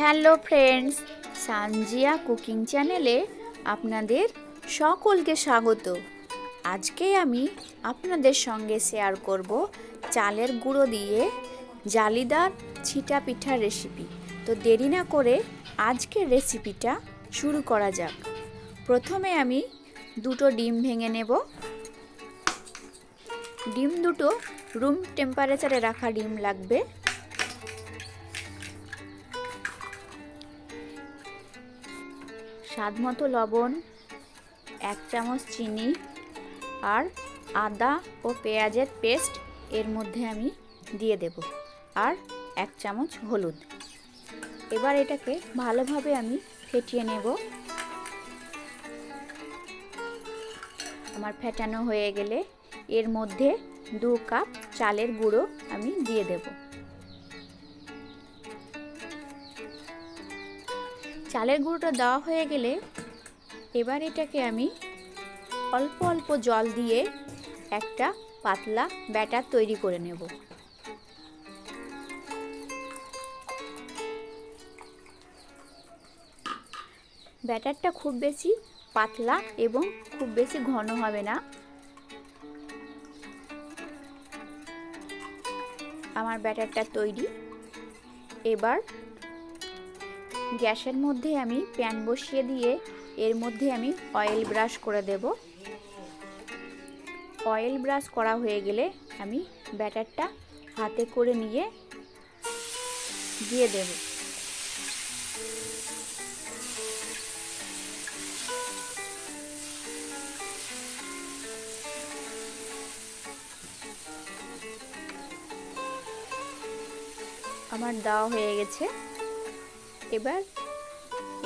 Hello friends, Sanjia cooking চ্যানেলে আপনাদের সকলকে স্বাগত। আজকে আমি আপনাদের সঙ্গে শেয়ার করব চালের গুঁড়ো দিয়ে জালিদার ছিটা পিঠার রেসিপি তো দেরি না করে আজকের রেসিপিটা শুরু করা যাক। প্রথমে আমি দুটো ডিম ভেঙে নেব। ডিম দুটো রুম টেম্পারেচারে রাখা ডিম লাগবে। স্বাদ মতো লবণ, এক চামচ চিনি আর আদা ও পেঁয়াজের পেস্ট এর মধ্যে আমি দিয়ে দেব আর এক চামচ হলুদ। এবার এটাকে ভালোভাবে আমি ফেটিয়ে নেব। আমার ফেটানো হয়ে গেলে এর মধ্যে দু কাপ চালের গুঁড়ো আমি দিয়ে দেবো। চালের গুঁড়োটা দেওয়া হয়ে গেলে এবার এটাকে আমি অল্প অল্প জল দিয়ে একটা পাতলা ব্যাটার তৈরি করে নেব। ব্যাটারটা খুব বেশি পাতলা এবং খুব বেশি ঘন হবে না। আমার ব্যাটারটা তৈরি। এবার গ্যাসের মধ্যে আমি প্যান বসিয়ে দিয়ে এর মধ্যে আমি অয়েল ব্রাশ করে দেব। অয়েল ব্রাশ করা হয়ে গেলে আমি ব্যাটারটা হাতে করে নিয়ে দিয়ে দেব। আমার দেওয়া হয়ে গেছে। এবার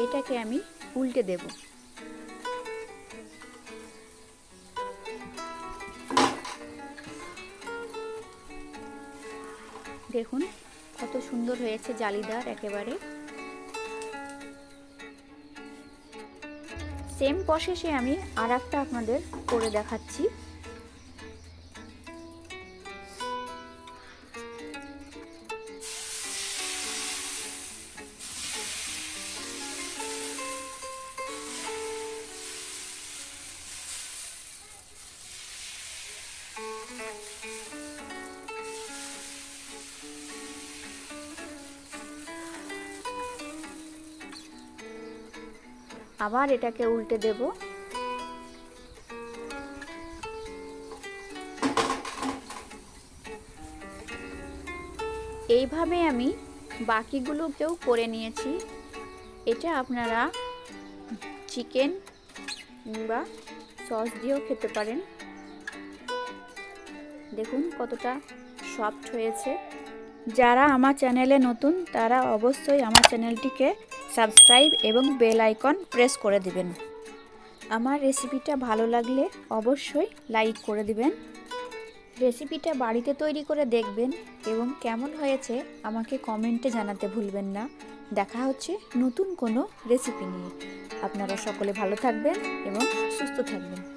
এটাকে আমি উল্টে দেব। দেখুন কত সুন্দর হয়েছে জালিদার একেবারে। সেম প্রসেসে আমি আর আপনাদের করে দেখাচ্ছি। আবার এটাকে উল্টে দেব। এইভাবে আমি বাকিগুলোকেও করে নিয়েছি। এটা আপনারা চিকেন বা সস দিয়েও খেতে পারেন। দেখুন কতটা সফট হয়েছে। যারা আমার চ্যানেলে নতুন, তারা অবশ্যই আমার চ্যানেলটিকে সাবস্ক্রাইব এবং বেল আইকন প্রেস করে দিবেন। আমার রেসিপিটা ভালো লাগলে অবশ্যই লাইক করে দিবেন। রেসিপিটা বাড়িতে তৈরি করে দেখবেন এবং কেমন হয়েছে আমাকে কমেন্টে জানাতে ভুলবেন না। দেখা হচ্ছে নতুন কোনো রেসিপি নিয়ে। আপনারা সকলে ভালো থাকবেন এবং সুস্থ থাকবেন।